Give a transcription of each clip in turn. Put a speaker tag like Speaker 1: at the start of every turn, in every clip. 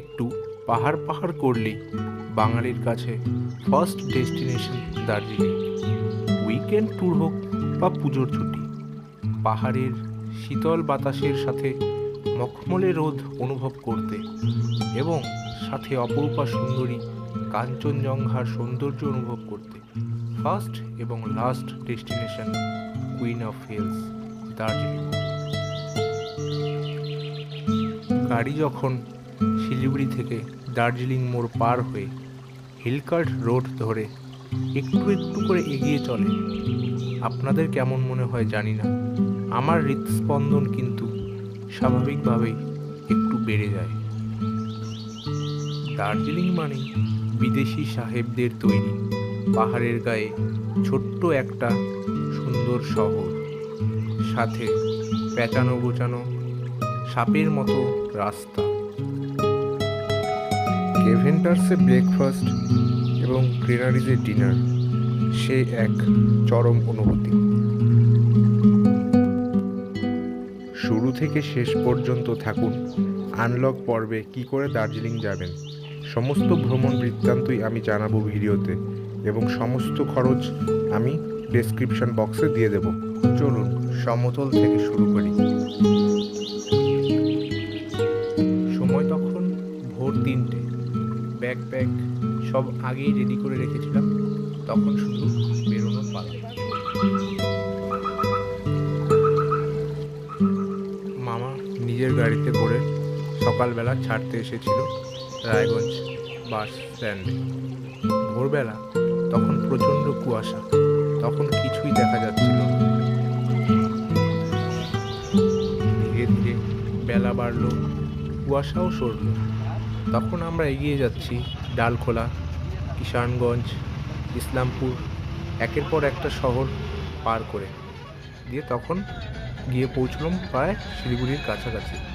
Speaker 1: একটু পাহাড় পাহাড় করলেই বাঙালির কাছে first destination Darjeeling. Weekend tour হোক বা পুজোর ছুটি, পাহাড়ের শীতল বাতাসের সাথে মখমলে রোদ অনুভব করতে এবং সাথে অপরূপা সুন্দরী কাঞ্চনজঙ্ঘার সৌন্দর্য অনুভব করতে ফার্স্ট এবং last destination queen of hills Darjeeling. গাড়ি যখন শিলিগুড়ি থেকে দার্জিলিং মোড় পার হয়ে হিলকার্ট রোড ধরে একটু একটু করে এগিয়ে চলে। আপনাদের কেমন মনে হয় জানি না। আমার হৃদস্পন্দন কিন্তু স্বাভাবিকভাবেই একটু বেড়ে যায়। দার্জিলিং মানে বিদেশি সাহেবদের তৈরি পাহাড়ের গায়ে ছোট্ট একটা সুন্দর শহর। সাথে পেঁচানো গোচানো সাপের মতো রাস্তা। কেভেন্টার্সে ব্রেকফাস্ট এবং গ্রেনারিজে ডিনার, সে এক চরম অনুভূতি। শুরু থেকে শেষ পর্যন্ত থাকুন, আনলক পর্বে কি করে দার্জিলিং যাবেন, সমস্ত ভ্রমণ বৃত্তান্তই আমি জানাব ভিডিওতে এবং সমস্ত খরচ আমি ডেসক্রিপশন বক্সে দিয়ে দেব। চলুন, সমতল থেকে শুরু করি। সব আগেই রেডি করে রেখেছিলাম। তখন শুধু বেরোনোর পালা মামা নিজের গাড়িতে করে সকালবেলা ছাড়তে এসেছিল রায়গঞ্জ বাস স্ট্যান্ডে ভোরবেলা তখন প্রচণ্ড কুয়াশা, তখন কিছুই দেখা যাচ্ছিল ধীরে ধীরে বেলা বাড়ল, কুয়াশাও সরল। তখন আমরা এগিয়ে যাচ্ছি ডালখোলা, কিষানগঞ্জ, ইসলামপুর, একের পর একটা শহর পার করে। দিয়ে তখন গিয়ে পৌঁছলাম প্রায় শিলিগুড়ির কাছাকাছি।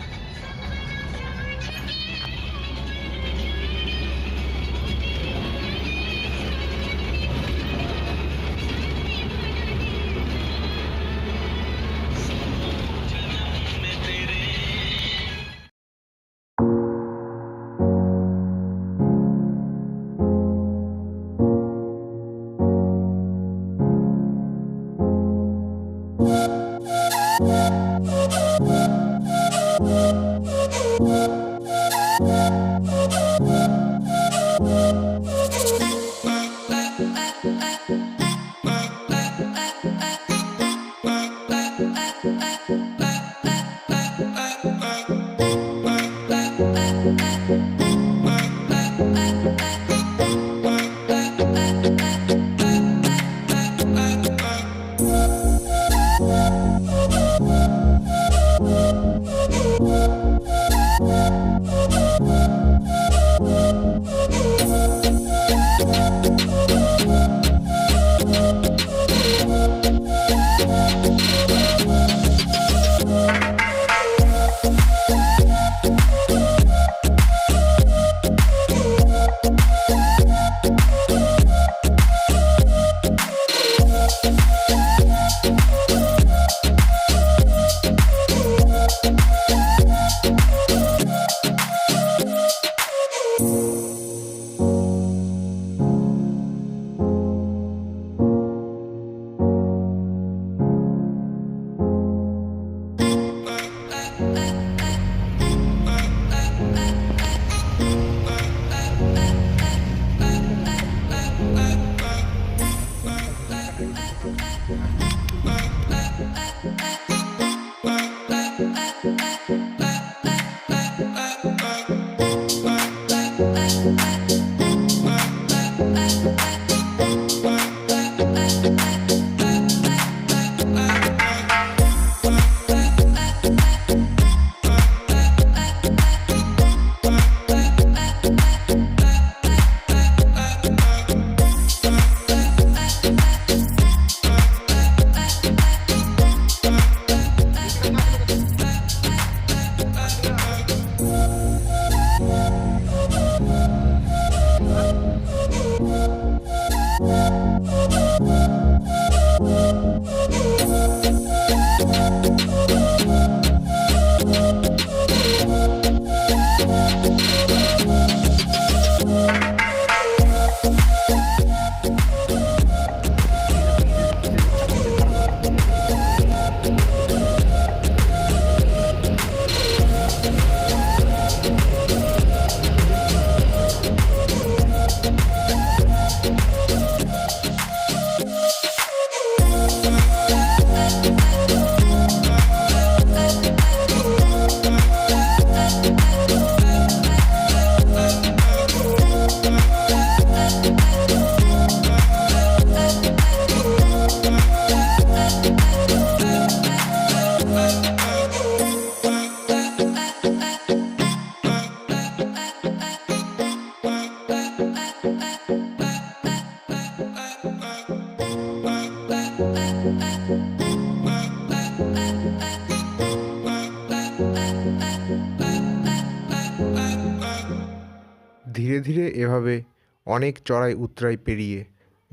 Speaker 2: অনেক চড়াই উতরাই পেরিয়ে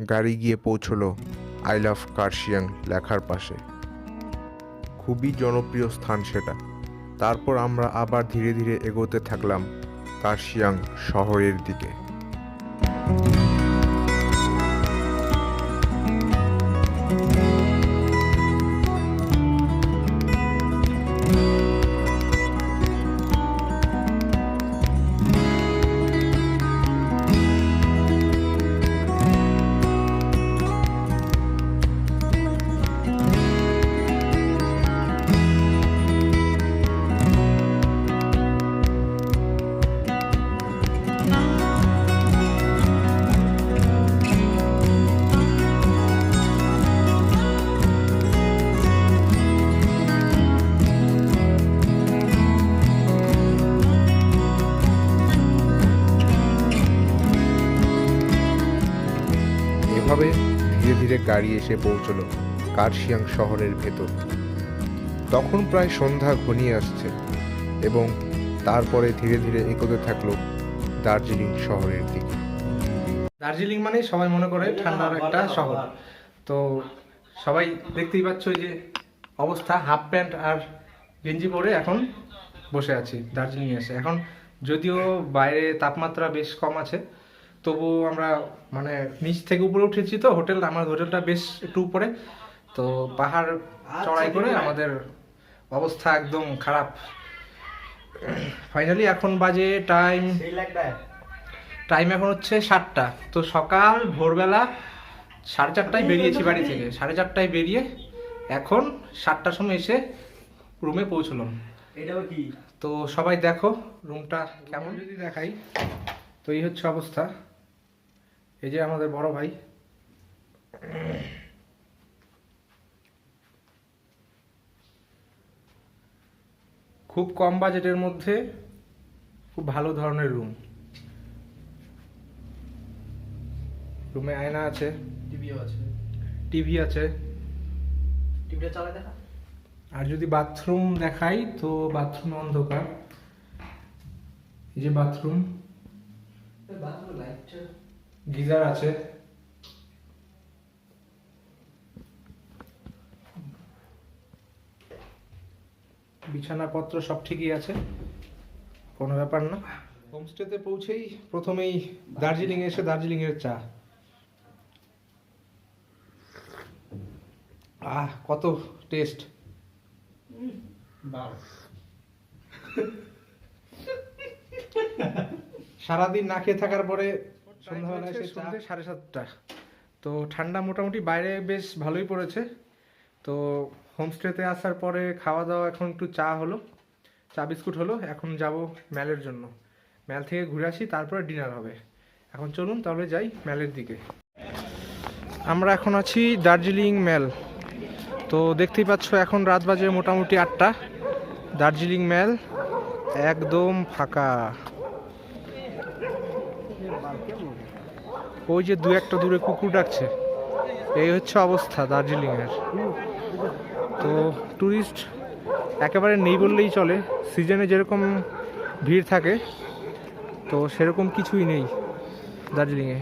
Speaker 2: গাড়ি গিয়ে পৌঁছল আই লাভ কার্শিয়াং লেখার পাশে। খুবই জনপ্রিয় স্থান সেটা। তারপর আমরা আবার ধীরে ধীরে এগোতে থাকলাম কার্শিয়াং শহরের দিকে। ধীরে গাড়ি এসে পৌঁছলো কার্শিয়াং শহরের ভেতর। তখন প্রায় সন্ধ্যা ঘনিয়ে আসছে এবং তারপরে ধীরে ধীরে এগোতে থাকল দার্জিলিং শহরের দিকে।
Speaker 1: দার্জিলিং মানে সবাই মনে করে ঠান্ডার একটা শহর। তো সবাই দেখতেই পাচ্ছ যে অবস্থা, হাফ প্যান্ট আর গেঞ্জি পরে এখন বসে আছি দার্জিলিং এসে। এখন যদিও বাইরে তাপমাত্রা বেশ কম আছে তবু আমরা মানে নিচ থেকে উপরে উঠেছি তো হোটেল আমার হোটেলটা বেশ একটু উপরে। তো পাহাড় চড়াই করে আমাদের অবস্থা একদম খারাপ। ফাইনালি এখন বাজে টাইম টাইম এখন হচ্ছে সাতটা। তো সকাল ভোরবেলা সাড়ে চারটায় বেরিয়েছি বাড়ি থেকে। সাড়ে চারটায় বেরিয়ে এখন সাতটার সময় এসে রুমে পৌঁছলাম। তো সবাই দেখো রুমটা কেমন? যদি দেখাই। তো এই হচ্ছে অবস্থা। এই যে আমাদের বড় ভাই। খুব কম বাজেটের মধ্যে খুব ভালো ধরনের রুম। রুমে আয়না আছে।
Speaker 3: টিভিও আছে।
Speaker 1: টিভি আছে।
Speaker 3: টিভিটা দেখা?
Speaker 1: আর যদি বাথরুম দেখাই তো বাথরুম অন্ধকার। এই যে বাথরুম।
Speaker 3: বাথরুম লাইটটা
Speaker 1: গিজার আছে। বিছানাপত্র সব ঠিকই আছে কোনো ব্যাপার না। হোমস্টেতে পৌঁছেই প্রথমেই দার্জিলিং এসে দার্জিলিং এর চা। আহ কত টেস্ট। সারাদিন না খেয়ে থাকার পরে সন্ধ্যাবেলা এসে সন্ধ্যে সাড়ে সাতটা। তো ঠান্ডা মোটামুটি বাইরে বেশ ভালোই পড়েছে। তো হোমস্টেতে আসার পরে খাওয়া দাওয়া এখন একটু চা হলো চা বিস্কুট হলো এখন যাব ম্যালের জন্য। ম্যাল থেকে ঘুরে আসি তারপরে ডিনার হবে। এখন চলুন তাহলে যাই ম্যালের দিকে। আমরা এখন আছি দার্জিলিং ম্যাল। তো দেখতেই পাচ্ছ এখন রাত বাজে মোটামুটি আটটা। দার্জিলিং ম্যাল একদম ফাঁকা। ওই যে দু একটা দূরে কুকুর ডাকছে। এই হচ্ছে অবস্থা দার্জিলিংয়ের। তো ট্যুরিস্ট একেবারে নেই বললেই চলে। সিজনে যেরকম ভিড় থাকে, তো সেরকম কিছুই নেই দার্জিলিংয়ে।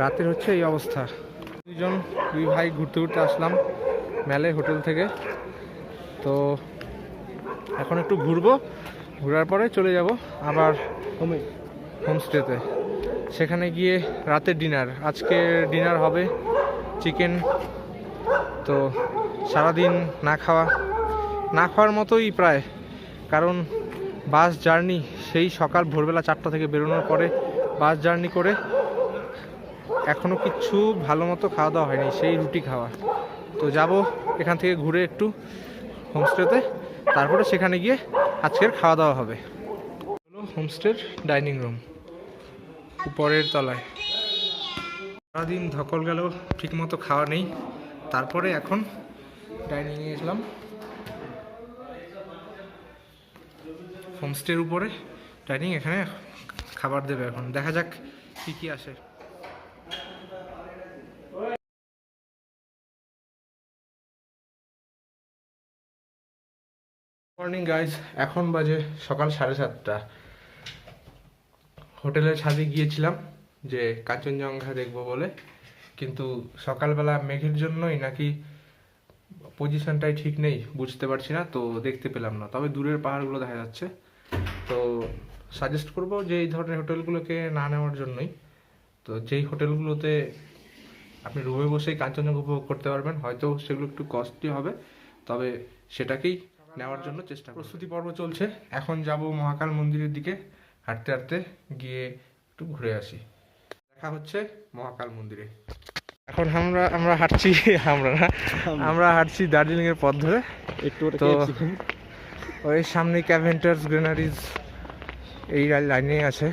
Speaker 1: রাতের হচ্ছে এই অবস্থা। দুজন দুই ভাই ঘুরতে ঘুরতে আসলাম মেলে হোটেল থেকে। তো এখন একটু ঘুরবো, ঘোরার পরে চলে যাব। আবার হোমস্টেতে। সেখানে গিয়ে রাতের ডিনার। আজকে ডিনার হবে চিকেন। তো সারাদিন না খাওয়া, না খাওয়ার মতোই প্রায়। কারণ বাস জার্নি সেই সকাল ভোরবেলা চারটা থেকে বেরোনোর পরে বাস জার্নি করে এখনও কিচ্ছু ভালো মতো খাওয়া দাওয়া হয়নি, সেই রুটি খাওয়া। তো যাব এখান থেকে ঘুরে একটু হোমস্টেতে, তারপরে সেখানে গিয়ে আজকের খাওয়া দাওয়া হবে। হোমস্টের ডাইনিং রুম। উপরের তলায়। সারাদিন ধকল গেল, ঠিকমতো খাওয়া নেই। তারপরে এখন ডাইনিংয়ে এসলাম। হোমস্টের উপরে ডাইনিং, এখানে খাবার দেবে এখন। দেখা যাক কি কি আসে। মর্নিং গাইজ এখন বাজে সকাল সাড়ে সাতটা। হোটেলের ছাদে গিয়েছিলাম যে কাঞ্চনজঙ্ঘা দেখব বলে। কিন্তু সকালবেলা মেঘের জন্যই নাকি পজিশনটাই ঠিক নেই, বুঝতে পারছি না, তো দেখতে পেলাম না। তবে দূরের পাহাড়গুলো দেখা যাচ্ছে। তো সাজেস্ট করব যে এই ধরনের হোটেলগুলোকে না নেওয়ার জন্যই। তো যেই হোটেলগুলোতে আপনি রুমে বসেই কাঞ্চনজঙ্ঘা উপভোগ করতে পারবেন, হয়তো সেগুলো একটু কস্টলি হবে, তবে সেটাকেই নেওয়ার জন্য চেষ্টা। প্রস্তুতি পর্ব চলছে। এখন যাব মহাকাল মন্দিরের দিকে। হাঁটতে হাঁটতে গিয়ে একটু ঘুরে আসি। দেখা হচ্ছে মহাকাল মন্দিরে। এখন আমরা আমরা হাঁটছি আমরা না আমরা হাঁটছি দার্জিলিং এর পথ ধরে।
Speaker 3: একটু
Speaker 1: তো ওই সামনে ক্যাভেন্টার্স গ্রেনারিজ এই লাইনে আছে।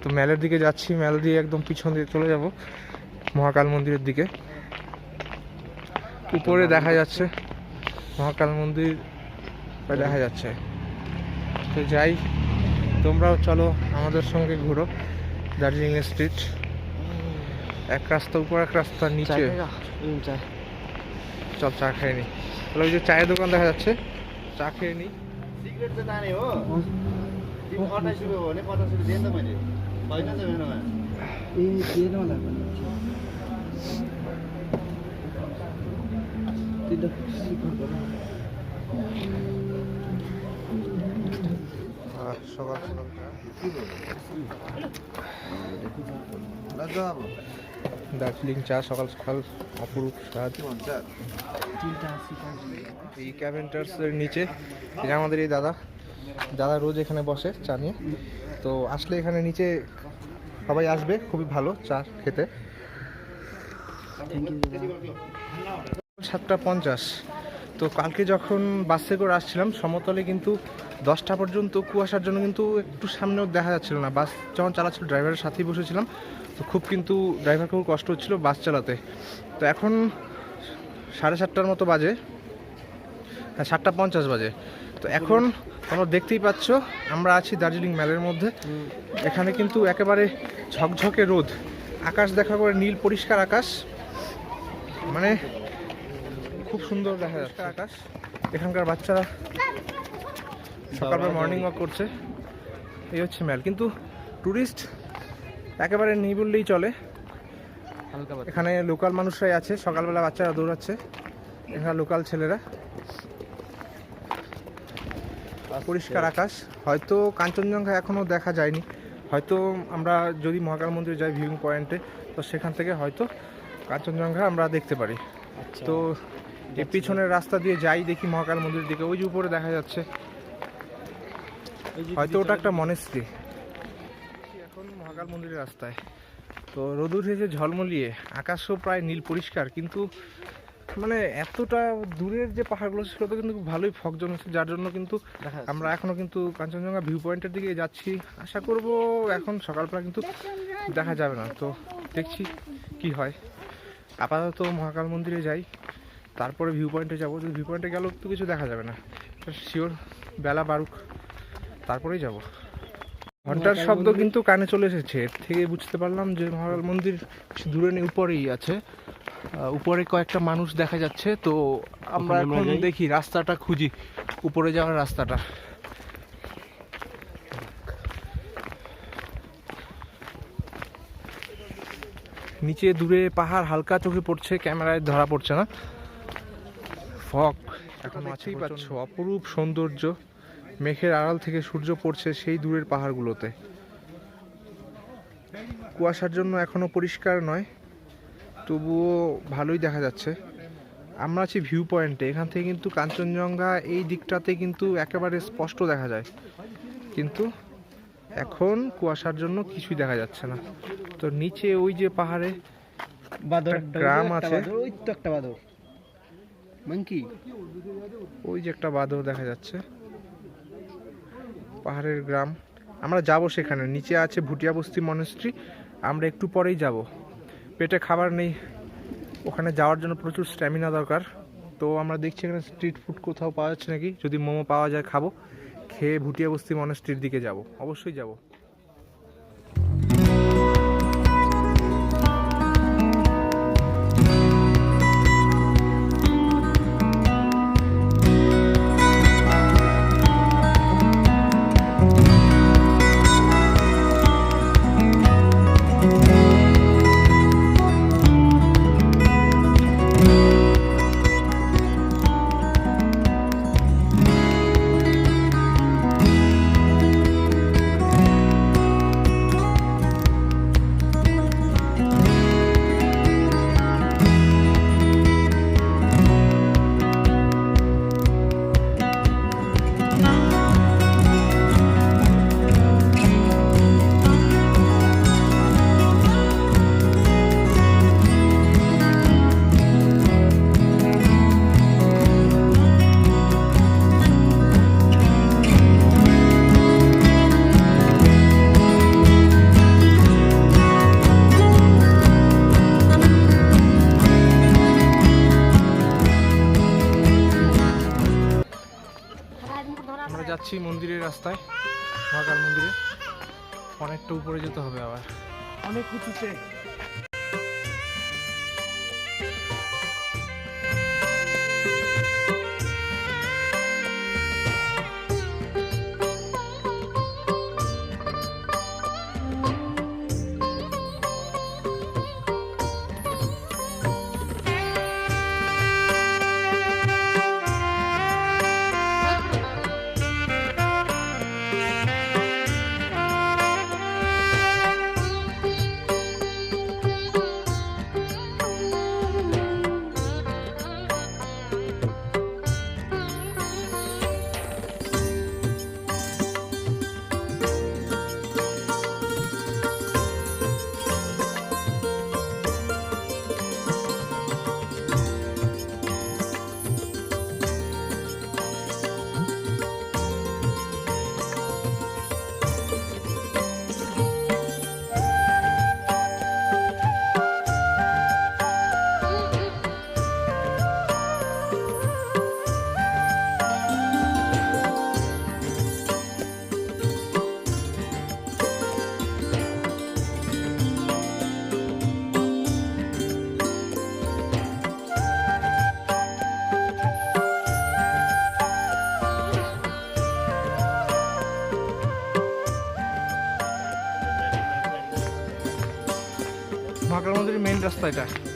Speaker 1: তো ম্যালের দিকে যাচ্ছি ম্যাল দিয়ে একদম পিছন দিয়ে চলে যাব মহাকাল মন্দিরের দিকে। উপরে দেখা যাচ্ছে মহাকাল মন্দির দেখা যাচ্ছে। তো যাই। তোমরাও চলো আমাদের সঙ্গে ঘুরো দার্জিলিং স্ট্রিট এক রাস্তা উপর এক রাস্তা নিচে চল চা খেয়ে নি তাহলে ওই যে চায়ের দোকান দেখা যাচ্ছে চা খেয়ে নি
Speaker 4: सिगरेट त जाने हो तिमी अठाइस रुपियाँ हो भने पचास रुपियाँ दिएँ नि त मैले होइन त मेरोमा
Speaker 3: ए दिएन होला
Speaker 1: আহ, সকাল দার্জিলিং চা, সকাল সকাল অপরূপ স্বাদ। এই ক্যাভেন্টার্সের নিচে আমাদের এই দাদা। দাদা রোজ এখানে বসে চা নিয়ে। তো আসলে এখানে নিচে সবাই আসবে, খুবই ভালো চা খেতে। সাতটা পঞ্চাশ। তো কালকে যখন বাসে করে আসছিলাম, সমতলে কিন্তু দশটা পর্যন্ত কুয়াশার জন্য কিন্তু একটু সামনেও দেখা যাচ্ছিল না। বাস যখন চালাচ্ছিল, ড্রাইভারের সাথেই বসেছিলাম। তো খুব কিন্তু ড্রাইভার খুব কষ্ট হচ্ছিল বাস চালাতে। তো এখন সাড়ে সাতটার মতো বাজে। হ্যাঁ সাতটা পঞ্চাশ বাজে। তো এখন তোমরা দেখতেই পাচ্ছ, আমরা আছি দার্জিলিং ম্যালের মধ্যে। এখানে কিন্তু একেবারে ঝকঝকে রোদ। আকাশ দেখা করে নীল, পরিষ্কার আকাশ। মানে খুব সুন্দর দেখা যাচ্ছে আকাশ। এখানকার বাচ্চারা সকালবেলা মর্নিং ওয়াক করছে। এই হচ্ছে ম্যাল কিন্তু ট্যুরিস্ট একেবারে নেই বললেই চলে এখানে লোকাল মানুষরাই আছে সকালবেলা বাচ্চারা দৌড়াচ্ছে। এখানে লোকাল ছেলেরা। পরিষ্কার আকাশ। হয়তো কাঞ্চনজঙ্ঘা এখনও দেখা যায়নি। হয়তো আমরা যদি মহাকাল মন্দিরে যাই ভিউইং পয়েন্টে তো সেখান থেকে হয়তো কাঞ্চনজঙ্ঘা আমরা দেখতে পারি। তো এই পিছনের রাস্তা দিয়ে যাই দেখি মহাকাল মন্দিরের দিকে ওই যে উপরে দেখা যাচ্ছে। হয়তো ওটা একটা মনেস্ট্রি এখন মহাকাল মন্দিরের রাস্তায়। তো রোদ উঠেছে ঝলমলিয়ে আকাশও প্রায় নীল পরিষ্কার কিন্তু মানে এতটা দূরের যে পাহাড়গুলো সেগুলো তো কিন্তু খুব ভালোই ফগ জমেছে যার জন্য কিন্তু আমরা এখনও কিন্তু কাঞ্চনজঙ্ঘা ভিউ পয়েন্টের দিকে যাচ্ছি। আশা করব এখন সকালবেলা কিন্তু দেখা যাবে না। তো দেখছি কি হয়। আপাতত মহাকাল মন্দিরে যাই। তারপরে ভিউ পয়েন্টে যাব। যদি ভিউ পয়েন্টে গেলেও তো কিছু দেখা যাবে না। শিওর বেলা বারুক তারপরেই যাব। ঘণ্টার শব্দ কিন্তু কানে চলে এসেছে। এর থেকে বুঝতে পারলাম যে মহাকাল মন্দির দূরে নেই উপরেই আছে। উপরে কয়েকটা মানুষ দেখা যাচ্ছে। তো আমরা এখন দেখি রাস্তাটা খুঁজি। উপরে যাওয়ার রাস্তাটা। নিচে দূরে পাহাড় হালকা চোখে পড়ছে ক্যামেরায় ধরা পড়ছে না। ফগ এখন আছেই পাচ্ছ অপরূপ সৌন্দর্য। মেঘের আড়াল থেকে সূর্য পড়ছে সেই দূরের পাহাড়গুলোতে। কুয়াশার জন্য এখনও পরিষ্কার নয় তবুও ভালোই দেখা যাচ্ছে। আমরা আছি ভিউ পয়েন্টে এখান থেকে কিন্তু কাঞ্চনজঙ্ঘা এই দিকটাতে কিন্তু একেবারে স্পষ্ট দেখা যায়। কিন্তু এখন কুয়াশার জন্য কিছুই দেখা যাচ্ছে না। তো নিচে ওই যে পাহাড়ে
Speaker 3: বাদর
Speaker 1: গ্রাম আছে।
Speaker 3: ওই তো একটা বাদর। মাংকি
Speaker 1: ওই যে একটা বাঁধও দেখা যাচ্ছে। পাহাড়ের গ্রাম। আমরা যাব সেখানে। নিচে আছে ভুটিয়া বস্তি মনেস্ট্রি আমরা একটু পরেই যাব। পেটে খাবার নেই। ওখানে যাওয়ার জন্য প্রচুর স্ট্যামিনা দরকার। তো আমরা দেখছি এখানে স্ট্রিট ফুড কোথাও পাওয়া যাচ্ছে নাকি? যদি মোমো পাওয়া যায়, খাব। খেয়ে ভুটিয়া বস্তি মনেস্ট্রির দিকে যাব। অবশ্যই যাব। উপরে যেতে হবে আবার।
Speaker 3: অনেক উঁচুতে।
Speaker 1: রাস্তা এটা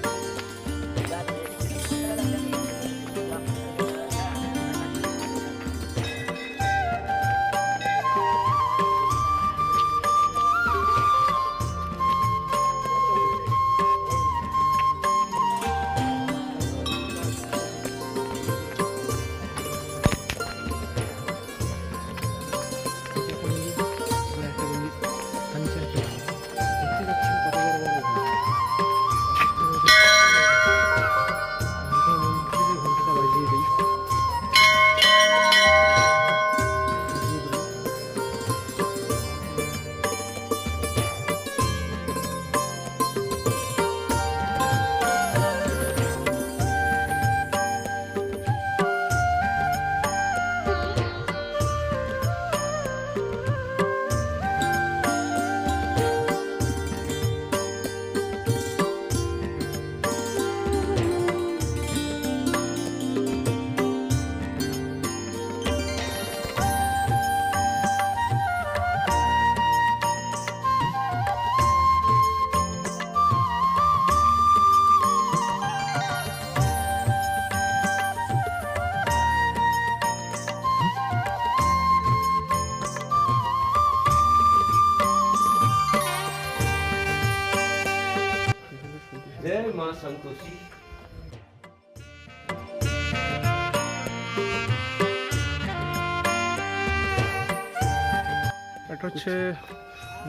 Speaker 1: এটা হচ্ছে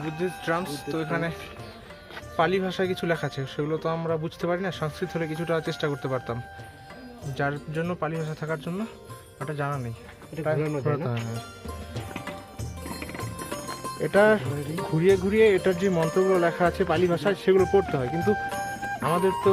Speaker 1: বুদ্ধিস্ট ড্রামস তো এখানে পালি ভাষায় কিছু লেখা আছে সেগুলো তো আমরা বুঝতে পারি না সংস্কৃত হলে কিছুটা চেষ্টা করতে পারতাম। যার জন্য পালি ভাষা থাকার জন্য ওটা জানা নেই। এটা ঘুরিয়ে ঘুরিয়ে এটার যে মন্ত্রগুলো লেখা আছে পালি ভাষায় সেগুলো পড়তে হয় কিন্তু আমাদের তো